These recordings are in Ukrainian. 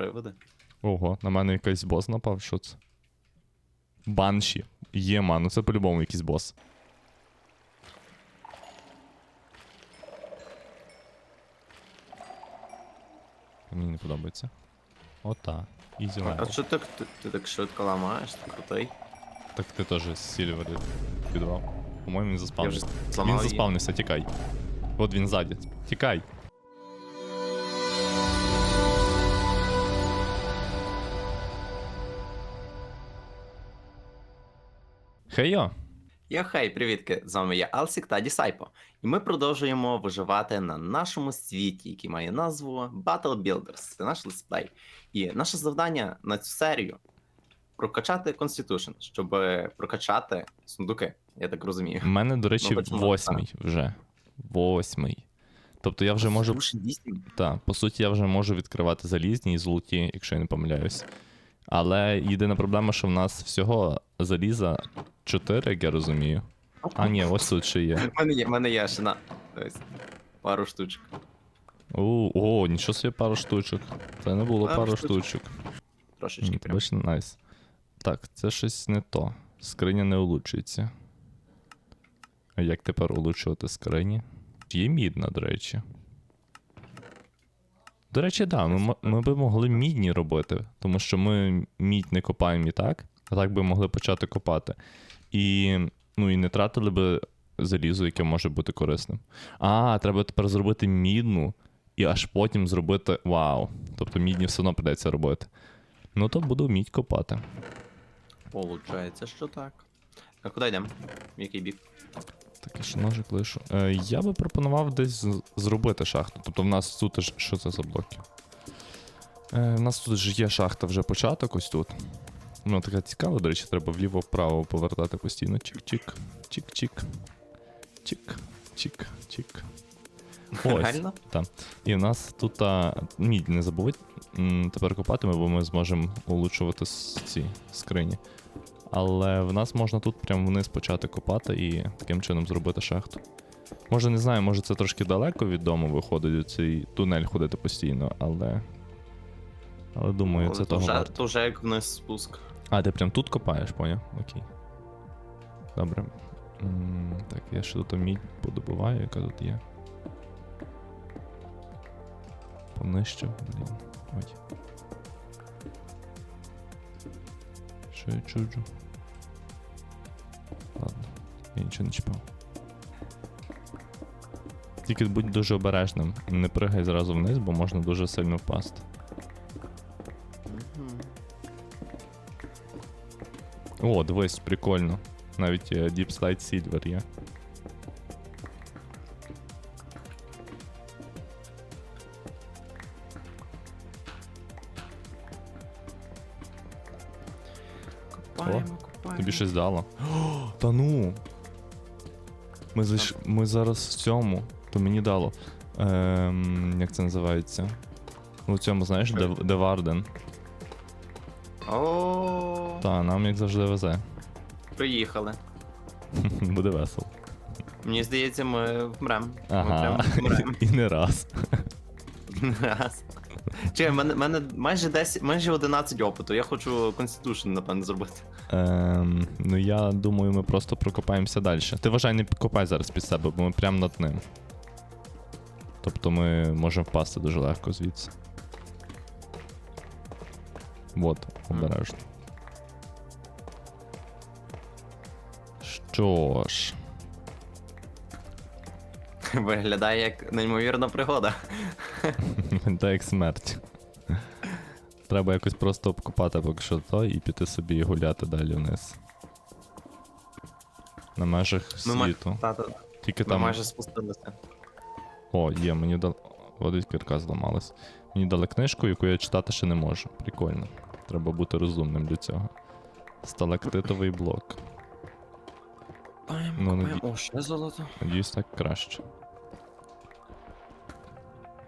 привиди. Ого, на мене якийсь бос напав, що це? Банші. Є, ману, це по-любому якийсь бос. Мені не подобається. Ота. Ізі А що так ти, ти так швидко ламаєш? Ти крутий. Так ти теж сільвер підвав. По-моєму, він заспавнився. Він заспавнився, тікай. От він ззаді. Тікай. Хейо! Я хей, привітки! З вами я Алсік та Дісайпо. І ми продовжуємо виживати на нашому світі, який має назву Battle Builders. Це наш летсплей. І наше завдання на цю серію прокачати Constitution, щоб прокачати сундуки, я так розумію. У мене, до речі, Ну, восьмий вже. Восьмий. Тобто я вже можу. Так, по суті, я вже можу відкривати залізні і золоті, якщо я не помиляюсь. Але єдина проблема, що в нас всього заліза 4, як я розумію. А, ні, ось тут ще є. В мене є, в мене є ще на пару штучок. О, о, нічого собі пару штучок. Це не було Пару пару штучок. штучок. Трошечки прям. бачиш, найс. Так, це щось не то. Скриня не улучшується. А як тепер улучшувати скрині? Є мідна, до речі. До речі, да, ми, ми би могли мідні робити, тому що ми мідь не копаємо і так, а так би могли почати копати. І, ну, і не тратили би залізо, яке може бути корисним. А, треба тепер зробити мідну і аж потім зробити вау. Тобто мідні все одно придеться робити. Ну то буду вміть копати. Получається, що так. А куди йдемо? В який бік? Так, я ще ножик лишу. Е, я би пропонував десь зробити шахту. Тобто в нас тут ж. Що це за блоки? Е, в нас тут ж є шахта вже початок ось тут. Вона така цікава, до речі, треба вліво-вправо повертати постійно. Чик-чик, чик-чик. Чик, чик, чик. Ось. Реально? І в нас тут а, мідь, не забудь. Тепер копатиме, бо ми зможемо улучшувати ці скрині. Але в нас можна тут прямо вниз почати копати і таким чином зробити шахту. Може, не знаю, може це трошки далеко від дому виходить у цей тунель ходити постійно, але. Але думаю, Але це то того вже, варто. то вже як вниз спуск. А, ти прям тут копаєш, поняв? Окей. Добре. М, Так, я ще тут мідь подобуваю, яка тут є. Понижче, блін. Ой. Що я чуджу? Ладно, я нічого не чіпав. Тільки будь дуже обережним. Не пригай зразу вниз, бо можна дуже сильно впасти. О, дивись, прикольно. Навіть е, Deep Slide Silver є. Копаємо, копаємо. Тобі щось дало. О, та ну. Ми, зайш... Ми зараз в цьому. То мені дало. Ем, як це називається? У цьому, знаєш, де, де Варден. О, Та, нам як завжди везе. приїхали. Буде весело. Мені здається, ми вмрем. Ми Ага. прям вмрем. І не раз. Раз. В мене, мене майже 10, майже 11 опиту. Я хочу Constitution, напевно, зробити. Ем, ну я думаю, ми просто прокопаємося далі. Ти вважай, не копай зараз під себе, бо ми прямо над ним. Тобто ми можемо впасти дуже легко звідси. Вот, обережно. Що ж, Виглядає як неймовірна пригода. це як смерть. Треба якось просто обкопати поки що то і піти собі гуляти далі вниз. На межах світу. та, та, Тільки ми там. майже спустилися. О, є, мені дали. Водить кірка зламалась. Мені дали книжку, яку я читати ще не можу. Прикольно. Треба бути розумним для цього. Сталактитовий блок. Ну, наді- О, ще золото. Надіюсь, так краще.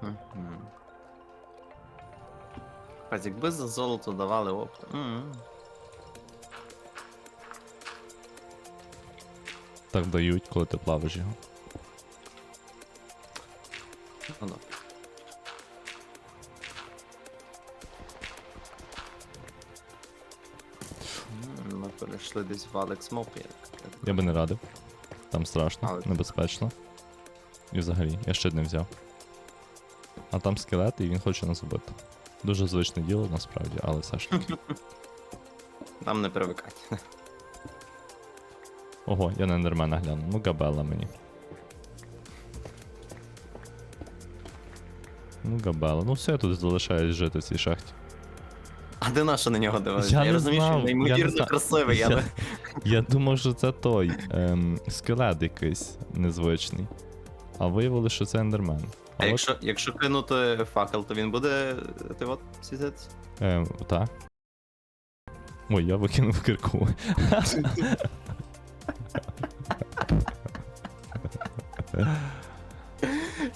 Мгм. Капець, якби за золото давали опит. М. Так дають, коли ти плавиш його. Ну, да. М, Ми перейшли десь в Алекс Моп. Я би не радив. Там страшно, Але- небезпечно. І взагалі, я ще не взяв. А там скелет, і він хоче нас вбити. Дуже звичне діло насправді, але все ж таки. Нам не привикати. Ого, я на ендермена гляну. Ну, габела мені. Ну, габела. Ну все, я тут залишаюсь жити в цій шахті. А де наша на нього дивилася? Я Я, не розумію, знав, що він я не неймовірно знав. красивий, Я- але Я думав, що це той ем, скелет якийсь незвичний. А виявилося, що це ендермен. А якщо, якщо кинути факел, то він буде ти от світитися? Ем, так. Ой, я викинув кирку.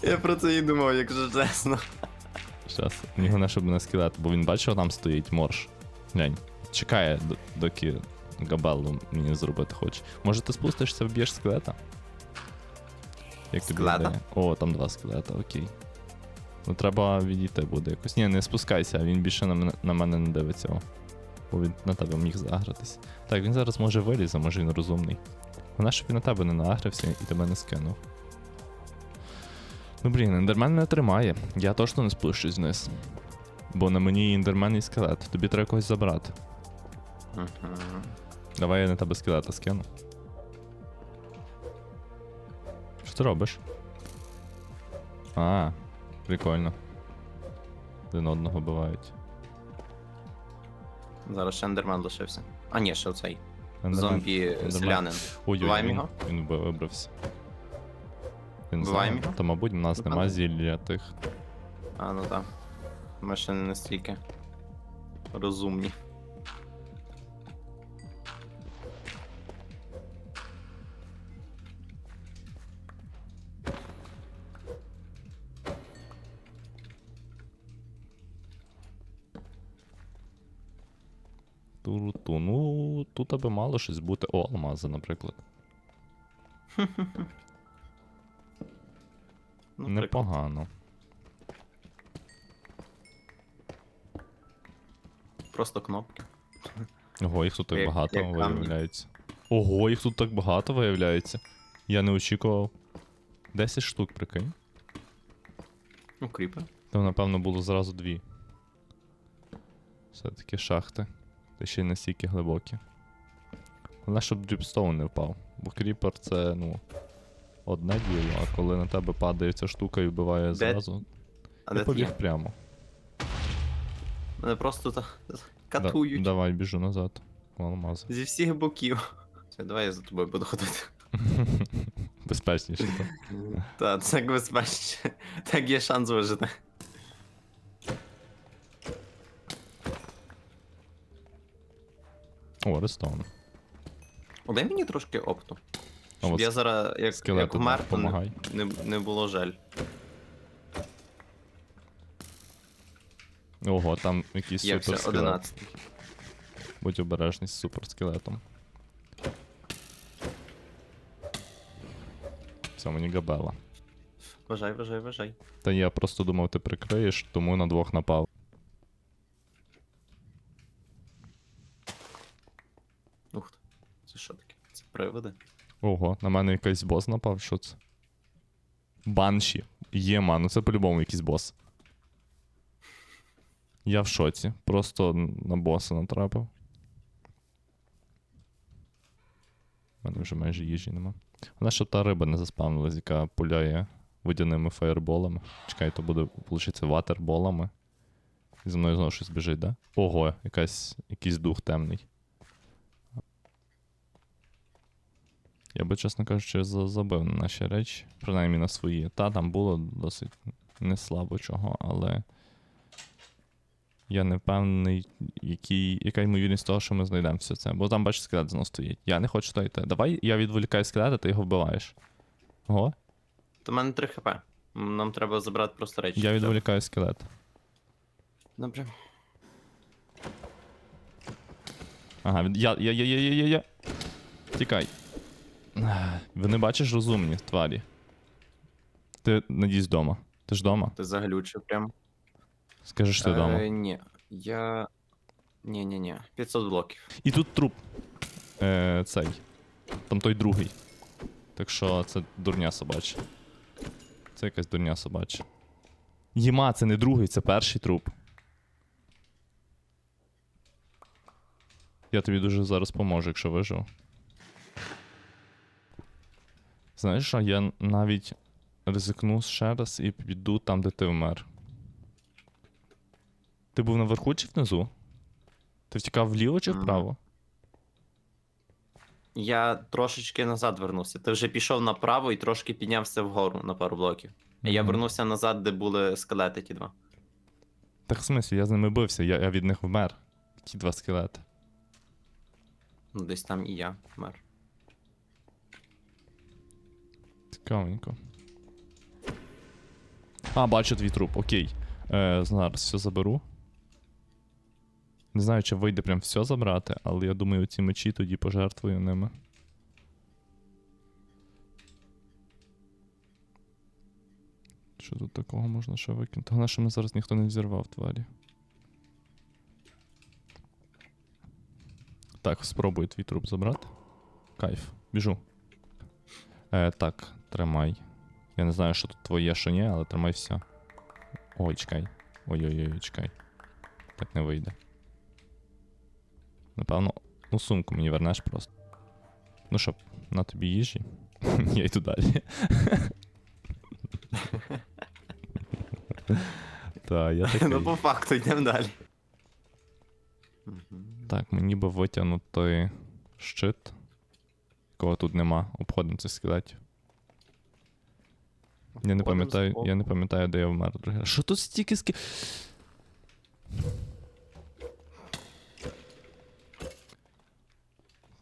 Я про це і думав, якщо чесно. Щас, мені головне, щоб не скелет, бо він бачив, там стоїть морж. Глянь, чекає, доки габеллу мені зробити хоче. Може ти спустишся, вб'єш скелета? Як тобі Скелета? ідея? О, там два скелета, окей. Ну треба відійти буде якось. Ні, не спускайся, він більше на мене, на мене не дивиться. О. Бо він на тебе міг заагритись. Так, він зараз може вилізе, може він розумний. Головне, щоб він на тебе не наагрився і тебе не скинув. Ну блін, ендермен не тримає. Я точно не спущусь вниз. Бо на мені ендермен і скелет. Тобі треба когось забрати. Давай я на тебе скелета скину. Ти робиш? А, прикольно. Один одного бивають. Зараз ще ендермен лишився. А ні, ще оцей. Зомбі селянин. Вбиваємо він, його? він би- вибрався. Він Вбиваємо знає. його? Та, мабуть, в нас Ну, нема зілля тих. А, ну так. Ми ще не настільки розумні. Туру-ту. Ну, тут аби мало щось бути. О, алмази, наприклад. Ну. Непогано. Просто кнопки. Ого, їх тут так Як- багато як камні. виявляється. Ого, їх тут так багато виявляється. Я не очікував. 10 штук, прикинь. Ну, кріпи. Там, напевно, було зразу дві. Все-таки шахти. Та ще й настільки глибокі. Головне, щоб дріпстоун не впав. Бо кріпер це, ну. Одне діло, а коли на тебе падає ця штука і вбиває зразу, А я ти побіг прямо. Мене просто та- Да- катують давай, біжу назад. Алмази. зі всіх боків. Все, давай я за тобою буду ходити. Безпечніше, так? Та, це як. Так є шанс вижити. О, рестон. О, дай мені трошки опту. Щоб от я зараз, як, як вмер, то не, не, не було жаль. Ого, там якийсь. 11. Будь обережний з суперскелетом. Все, мені габела. Вважай, вважай, вважай. Та я просто думав, ти прикриєш, тому на двох напав. Ух ти. Це що таке? Приводи? Ого, на мене якийсь бос напав, що це? Банші. Є, ману, це по-любому якийсь бос. Я в шоці. Просто на боса натрапив. У мене вже майже їжі нема. Вона щоб та риба не заспавнилась, яка пуляє водяними фаєрболами. Чекай, то буде, виходить, ватерболами. І за мною знову щось біжить, да? Ого, якась, якийсь дух темний. Я би, чесно кажучи, забив на наші речі, принаймні на свої. Та там було досить не слабо чого, але я не впевнений, який, яка ймовірність того, що ми знайдемо все це. Бо там, бачиш, скелет знову стоїть. Я не хочу туди йти. Давай я відволікаю скелета, ти його вбиваєш. Ого, То в мене 3 хп. Нам треба забрати просто речі. я відволікаю скелет. Добре. Ага, я, я, я, я, я, я, я. Тікай. Ви не бачиш розумні тварі. Ти надіюсь вдома. Ти ж вдома? Ти заглючив прям. Скажи, що ти вдома. Е, ні. Я. Ні-ні-ні, 500 блоків. І тут труп. Е, цей. Там той другий. Так що це дурня собача. Це якась дурня собача. Єма, це не другий, це перший труп. Я тобі дуже зараз поможу, якщо вижив. Знаєш що, я навіть ризикну ще раз і піду там, де ти вмер. Ти був наверху чи внизу? Ти втікав вліво чи вправо? Я трошечки назад вернувся. Ти вже пішов направо і трошки піднявся вгору на пару блоків. А Я Мгм. вернувся назад, де були скелети ті два. Так в смислі, я з ними бився, я, я від них вмер. Ті два скелети. Ну, десь там і я вмер. Цікавенько. А, бачу твій труп, окей. Е, зараз все заберу. Не знаю, чи вийде прям все забрати, але я думаю, ці мечі тоді пожертвую ними. Що тут такого можна ще викинути? Головне, що мене зараз ніхто не взірвав тварі. Так, спробую твій труп забрати. Кайф, біжу. Е, так, тримай. Я не знаю, що тут твоє, що ні, але тримай все. Ой, чекай. Ой-ой-ой, чекай. Так не вийде. Напевно, ну сумку мені вернеш просто. Ну що, на тобі їжі. Я йду далі. Та, я такий. Ну, по факту, йдемо далі. Так, мені би витягнути щит. Кого тут нема, обходимо цих скелетів. Я не пам'ятаю, я не пам'ятаю, де я вмер. Що тут стільки скі.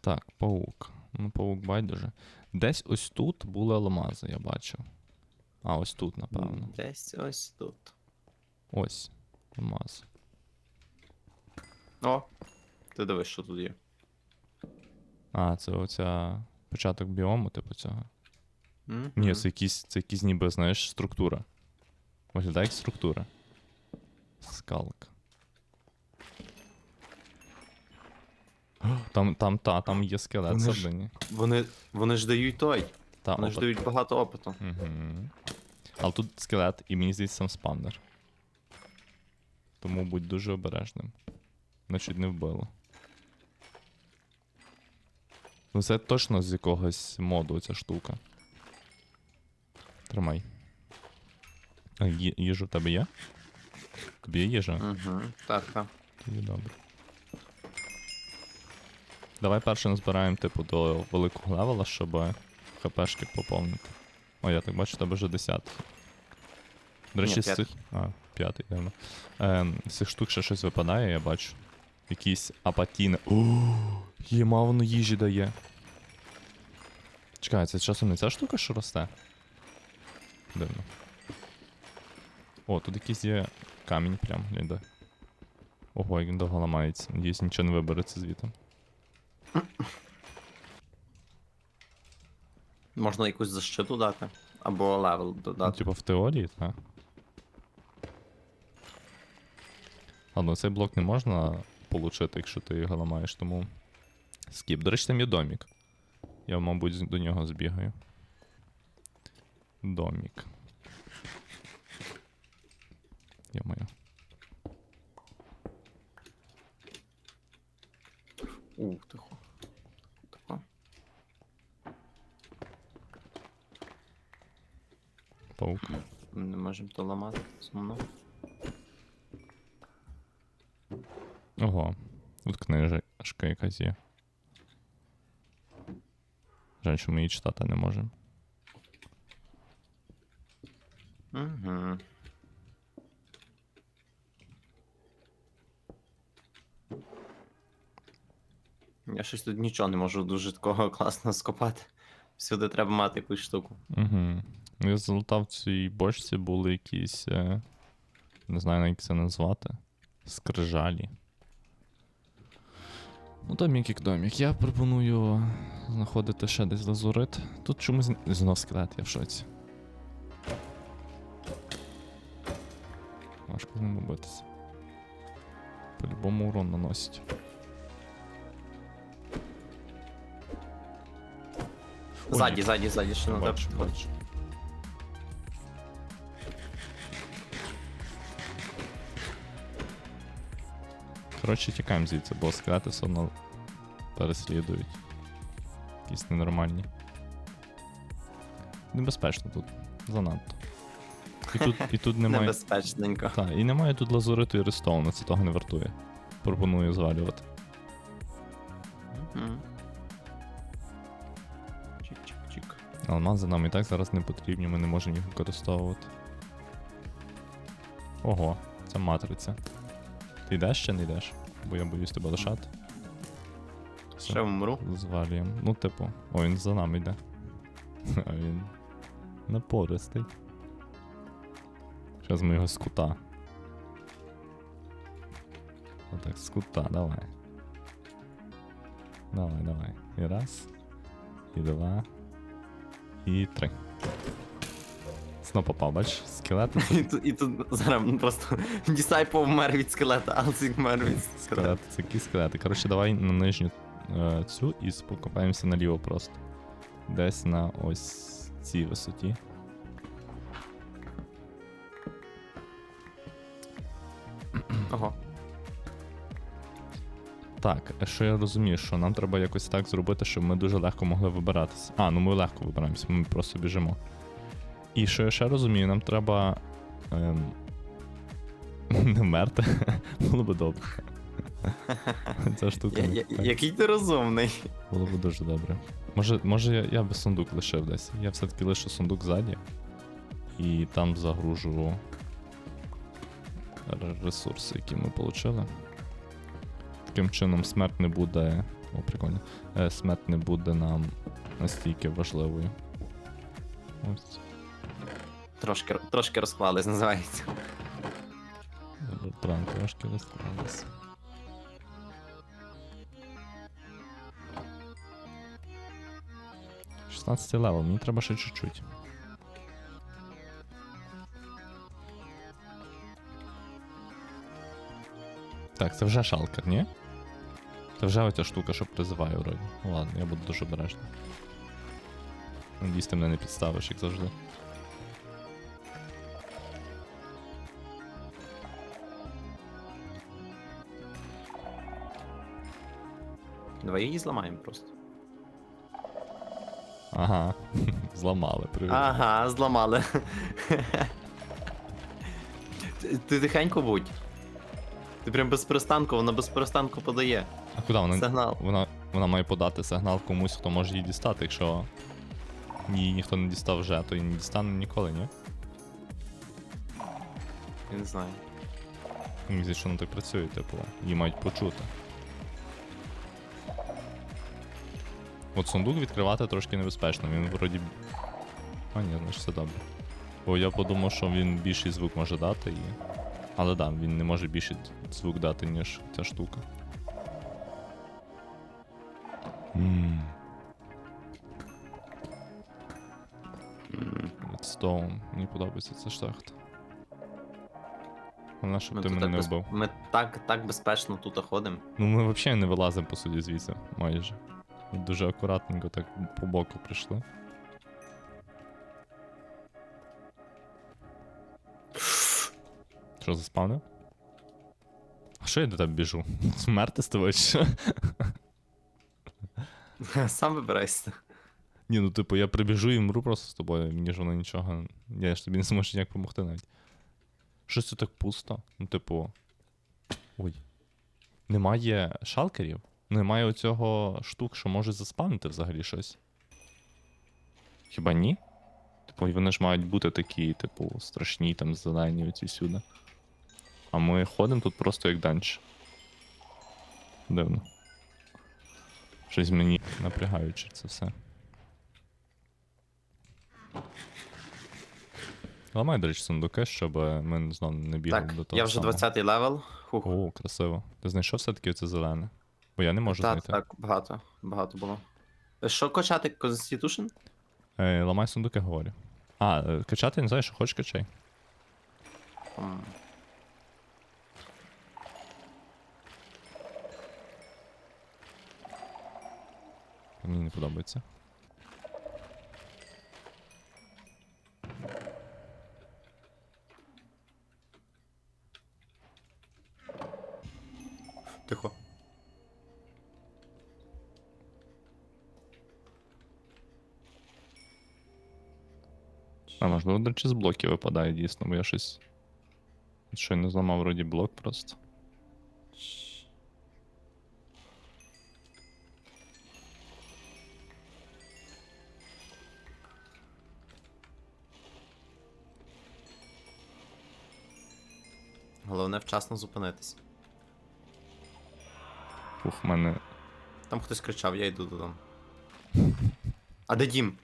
Так, паук. Ну, паук байдуже. Десь ось тут були алмази, я бачив. А, ось тут, напевно. Десь ось тут. Ось. Алмаз. О, ти дивись, що тут є. А, це оця початок біому, типу цього. Мгм. Ні, це якісь, це якісь ніби, знаєш, структура. Виглядає як структура. Скалк. Там, там, та, там є скелет Вони ж- всередині. Вони, вони ж дають той. Та, Вони ж дають багато опиту. Угу. Але тут скелет, і мені здається, сам спавнер. Тому будь дуже обережним. Мене чуть не вбило. Ну це точно з якогось моду ця штука. Тримай. А ї- їжа в тебе є? Тобі є їжа? Угу. Так, так. Тоді добре. Давай перше назбираємо, типу, до великого левела, щоб хпшки поповнити. О, я так бачу, в тебе вже 10. До речі, Ні, з цих. А, п'ятий, дивно. Ем, з цих штук ще щось випадає, я бачу. Якісь апатіни. О, єма воно їжі дає. Чекай, це часом не ця штука, що росте? Дивно. О, тут якийсь є камінь прям, гляньте. Ого, як він довго ламається. Надіюсь, нічого не вибереться звідти. Можна якусь защиту дати. Або левел Ну, додати. типу в теорії, так. Ладно, цей блок не можна получити, якщо ти його ламаєш, тому. Скіп. До речі, там є домік. Я, мабуть, до нього збігаю. Домік. Йо-моє. У, тихо. Тихо. Паук. Ми не можемо то ламати. Сумно. Ого. Тут книжечка якась є. Жаль, що ми її читати не можемо. Угу. Я щось тут нічого не можу дуже такого класно скопати. Всюди треба мати якусь штуку. Угу. Я залутав в цій бочці були якісь. Е... Не знаю, як це назвати. Скрижалі. Ну, домік як домік. Я пропоную знаходити ще десь лазурит. Тут чомусь знов скелет, я в шоці. Важко з ним битися. По-любому. урон наносить. Ззаді, ззаді, ззаді, що Я на бачу, бачу. Коротше, тікаємо звідси, бо скелети все одно переслідують. Якісь ненормальні. Небезпечно тут. Занадто. І тут, і тут немає. Небезпечненько. Так, і немає тут лазуриту і рестоуна, це того не вартує. Пропоную звалювати. Алмази нам і так зараз не потрібні, ми не можемо їх використовувати. Ого, це матриця. Ти йдеш чи не йдеш? Бо я боюсь тебе лишати. Все, Ще вмру. звалюємо. Ну, типу, о, він за нами йде. А він напористий. Зараз ми його з кута. Отак, з кута, давай. Давай, давай. І раз. І два. І три. Знов попав, бач, скелет. І тут, і тут зараз просто Дісайпо вмер від скелета, Алсік вмер від скелета. Це які скелети. Коротше, давай на нижню е, цю і покопаємося наліво просто. Десь на ось цій висоті. Що я розумію, що нам треба якось так зробити, щоб ми дуже легко могли вибиратися. А, ну ми легко вибираємося, ми просто біжимо. І що я ще розумію, нам треба. Ем... Не вмерти. Було би добре. Ця штука. Я, я, який ти розумний. Було б дуже добре. Може, може я, я би сундук лишив десь. Я все-таки лишу сундук ззаді. І там загружу ресурси, які ми отримали. Таким чином смерть не буде. О, прикольно. Е, смерть не буде нам настільки важливою. Ось. Трошки, трошки розклались, називається. Тран трошки розклалися. Шістнадцятий левел, мені треба ще чуть-чуть. Так, це вже шалкер, ні? Це вже оця штука, що призиває вроді. Ну ладно, я буду дуже обережний. Надіюсь, ти мене не підставиш, як завжди. Давай її зламаємо просто. Ага, зламали, привіт. Ага, зламали. Ти- Ти тихенько будь. Ти прям без перестанку, вона без перестанку подає. А куди вона? Сигнал. Вона, вона має подати сигнал комусь, хто може її дістати, якщо її ніхто не дістав вже, то і не дістане ніколи, ні? Я не знаю. Мені здається, що воно так працює, типу, її мають почути. От сундук відкривати трошки небезпечно, він вроді. А, ні, значить все добре. Бо я подумав, що він більший звук може дати і. Але да, він не може більший звук дати, ніж ця штука. М, Мені подобається ця шахта. Головне, щоб ти мене не без- вбив. ми так, так безпечно тут ходимо. Ну ми взагалі не вилазимо по суді звідси, майже. Ми Дуже акуратненько так по боку прийшли. Що заспавнив? А що я до тебе біжу? Смерти з тобою чи що? Сам вибирайся. Ні, ну типу, я прибіжу і мру просто з тобою, мені ж воно нічого. Я ж тобі не зможу ніяк допомогти навіть. Щось це так пусто. Ну, типу. Ой. Немає шалкерів? Немає оцього штук, що може заспавнити взагалі щось. Хіба ні? Типу, вони ж мають бути такі, типу, страшні, там, зелені оці сюди. А ми ходимо тут просто як данч. Дивно. Щось мені напрягаючи це все. Ламай, до речі, сундуки, щоб ми знову не бігали Так, до того. я вже самого. 20 левел. Хух. О, красиво. Ти знайшов все-таки оце зелене? Бо я не можу так, знайти. так, багато. Багато було. Що качати Constitution? Е, ламай сундуки, говорю. А, е, качати не знаю, що хочеш качай. М, Мені не подобається. Тихо. А можливо, до речі, з блоків випадає дійсно, бо я щось. Щойно зламав вроді блок просто. Головне вчасно зупинитись. Ух, мене. Там хтось кричав, я йду додому. А де дім?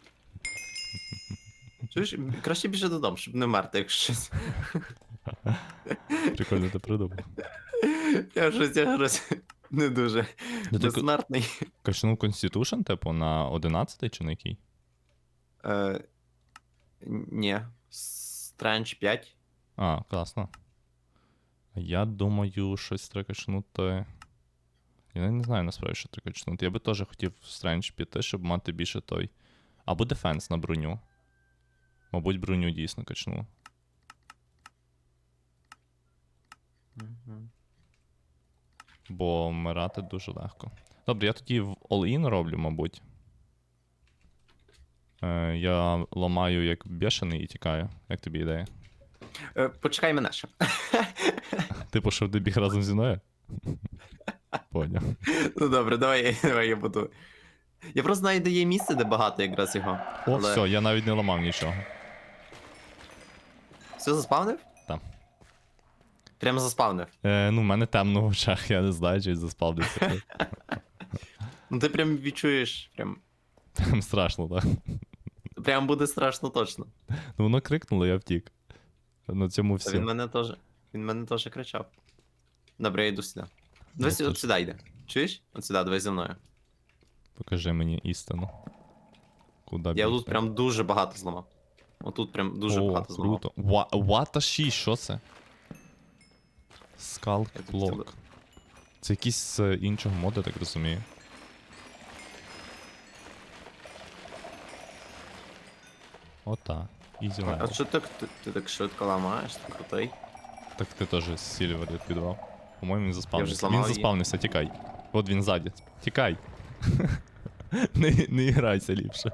Чуєш, краще біжи додому, щоб не мерти, якщо щось. Прикольно ти придумав. Я щось я щось не дуже Ну, ти безсмертний. качнув Constitution, типу, на 11 чи на який? Е, ні. Strange 5. А, класно. Я думаю, щось треба качнути. Я не знаю насправді, що треба качнути. Я би теж хотів в Strange піти, щоб мати більше той. Або дефенс на броню. Мабуть, броню дійсно качну. Бо вмирати дуже легко. Добре, я тоді в all-in роблю, мабуть. Е, я ламаю як бешений і тікаю. Як тобі ідея? Е, почекай мене ще. Типу, що ти біг разом зі мною? Поняв. Ну добре, давай, давай я буду. Я просто знаю, де є місце, де багато якраз його. О, Але- все, я навіть не ламав нічого. Все заспавнив? Так. Прямо заспавнив. Е, ну, в мене темно в очах, я не знаю, чи заспав десь. Ну ти прям відчуєш, прям. Прям страшно, так. Прям буде страшно точно. Ну воно крикнуло, я втік. На цьому Та він мене теж. Він мене теж кричав. Добре, я йду сюди. Давай Ну, от тут- сюди йде. Чуєш? От сюди, давай зі мною. Покажи мені істину. Куди Я бігти? тут прям дуже багато зламав. Отут прям дуже О, багато зламав. круто. Ва- Вата 6, що це? Скалк тут блок. тебе- Це якийсь з іншого моду, так розумію. Ота. Ізі А левел. що так ти, ти так швидко ламаєш? Ти крутий. Так ти теж Сільвер відкидував. По-моєму, він заспавнився. Він заспавнився, тікай. От він ззаді. Тікай. не, не грайся ліпше.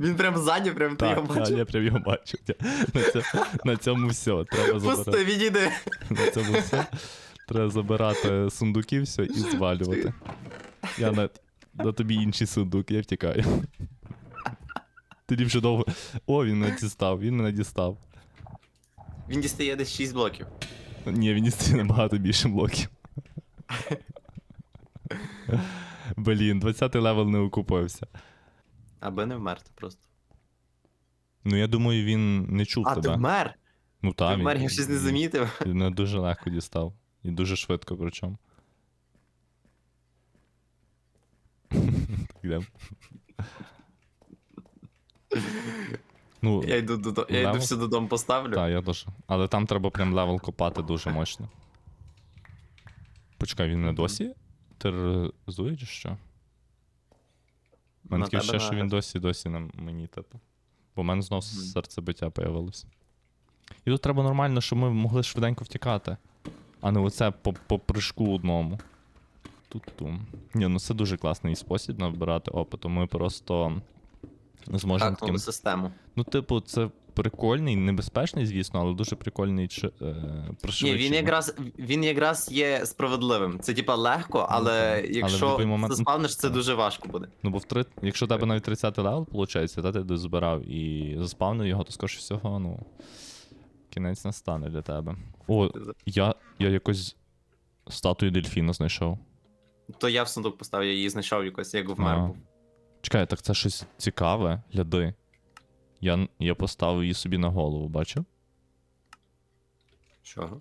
Він прям ззаді, прям ти його Так, так, я прям його бачу. На, цьому, на цьому все. Треба забирати. Пусти, відійди. На цьому все. Треба забирати сундуки все і звалювати. Я на, на тобі інший сундук, я втікаю. Ти ліпше довго. О, він мене дістав, він мене дістав. Він дістає десь 6 блоків. Ні, він дістає набагато більше блоків. Блін, 20 левел не окупився. Аби не вмерти просто. Ну я думаю, він не чув А, ти тебе. вмер? Ну Ти так, вмер, я щось не замітив. Він мене дуже легко дістав. І дуже швидко, причому. Так. Ну, Я йду додому. Я йду Левел? все додому поставлю. так, я дуже. Але там треба прям левел копати дуже мощно. Почекай, він не досі тероризує чи що? У мене На таке тебе ще, що він досі досі на мені, типу. Бо в мене знов серцебиття появилось. І тут треба нормально, щоб ми могли швиденько втікати. А не оце по, по прыжку одному. Тут-ту. Ні, ну це дуже класний спосіб набирати опиту. Ми просто зможемо Так, таким. систему. Ну, типу, це прикольний, небезпечний, звісно, але дуже прикольний чи, е, Ні, пришвидшений. він якраз він якраз є справедливим. Це типа легко, але Ну, так. Але в якщо будь-який момент- заспавниш, це дуже важко буде. Ну, бо в три... якщо у тебе навіть 30 левел, виходить, та ти дозбирав і заспавнив його, то скоріше всього, ну. Кінець настане для тебе. О, я, я якось статую дельфіна знайшов. То я в сундук поставив, я її знайшов якось, як вмер Ага. був. Чекай, так це щось цікаве, гляди. Я, я поставив її собі на голову, бачив? Чого?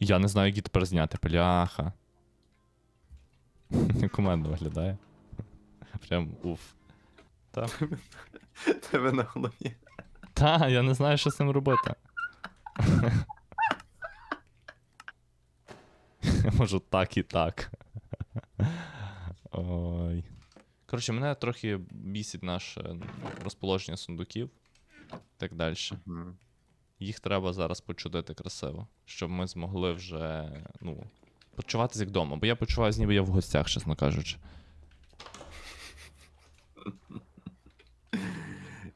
Я не знаю, як її тепер зняти, пляха. Кумедно виглядає. Прям уф. Так. Тебе на голові. Та, я не знаю, що з цим робити. Я можу так і так. О, Коротше, мене трохи бісить наше розположення сундуків так далі. Їх треба зараз почудити красиво, щоб ми змогли вже, ну, почуватися як вдома. Бо я почуваюся, ніби я в гостях, чесно кажучи.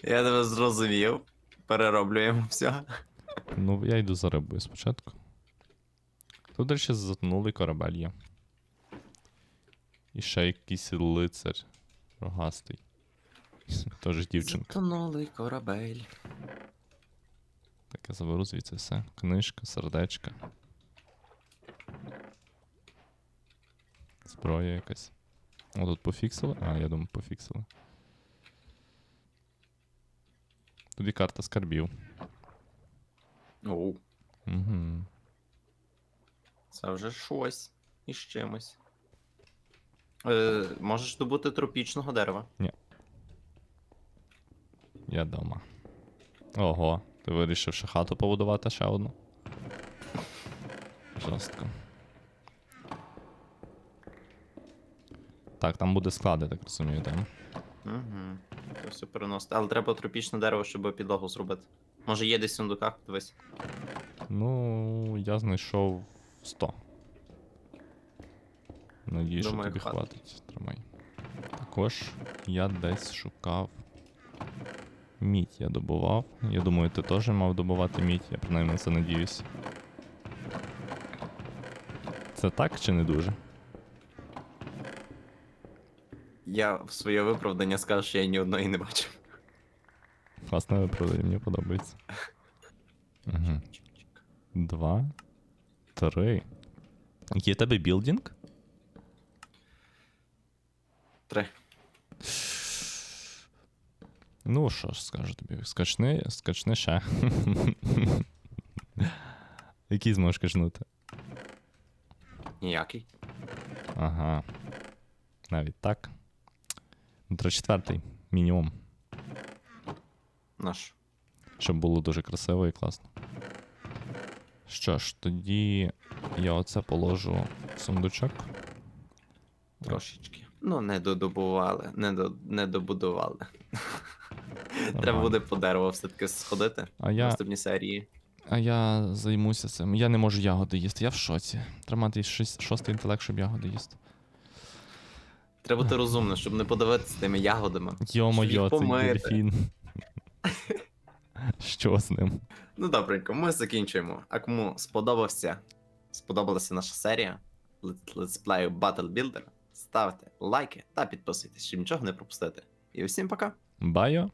Я тебе зрозумів. Перероблюємо все. Ну, я йду за рибою спочатку. Тут, до речі, затонулий корабель є. І ще якийсь лицар рогастий. Тож дівчинка. Затонулий корабель. Так, я заберу звідси все. Книжка, сердечка. Зброя якась. О, тут пофіксили? А, я думаю, пофіксили. Тут і карта скарбів. Оу, Угу. це вже щось із чимось. Е, можеш добути тропічного дерева. Ні. Я дома. Ого, ти вирішив ще хату побудувати ще одну. Жорстко. Так, там буде склади, так розумію, там. Угу. Це все переносити. Але треба тропічне дерево, щоб підлогу зробити. Може є десь в сундуках, дивись. Ну, я знайшов 100. Надію, що Думаю, тобі хватить. хватить. Тримай. Також я десь шукав. Мідь я добував. Я думаю, ти теж мав добувати мідь, я принаймні на це надіюсь. Це так чи не дуже? Я в своє виправдання скажу, що я ні одної не бачив. Класне виправдання, мені подобається. Угу. Два. Три. Є в тебе білдінг? Три. Ну, що ж скажу тобі, скачни, скачни ще. Який зможеш качнути? Ніякий. Ага. Навіть так. Ну, треба четвертий, мінімум. Наш. Щоб було дуже красиво і класно. Що ж, тоді я оце положу в сундучок. Трошечки. Ну, не додобували, не, до, не добудували. Треба буде по дереву все-таки сходити А в я, наступній серії. а я займуся цим. Я не можу ягоди їсти, я в шоці. Треба мати шість- шостий інтелект, щоб ягоди їсти. Треба бути розумним, щоб не подавитися тими ягодами. Йо-моє, цей дельфін. Що з ним? Ну добренько, ми закінчуємо. А кому сподобався, сподобалася наша серія летсплею Battle Builder, ставте лайки та підписуйтесь, щоб нічого не пропустити. І усім пока! Байо?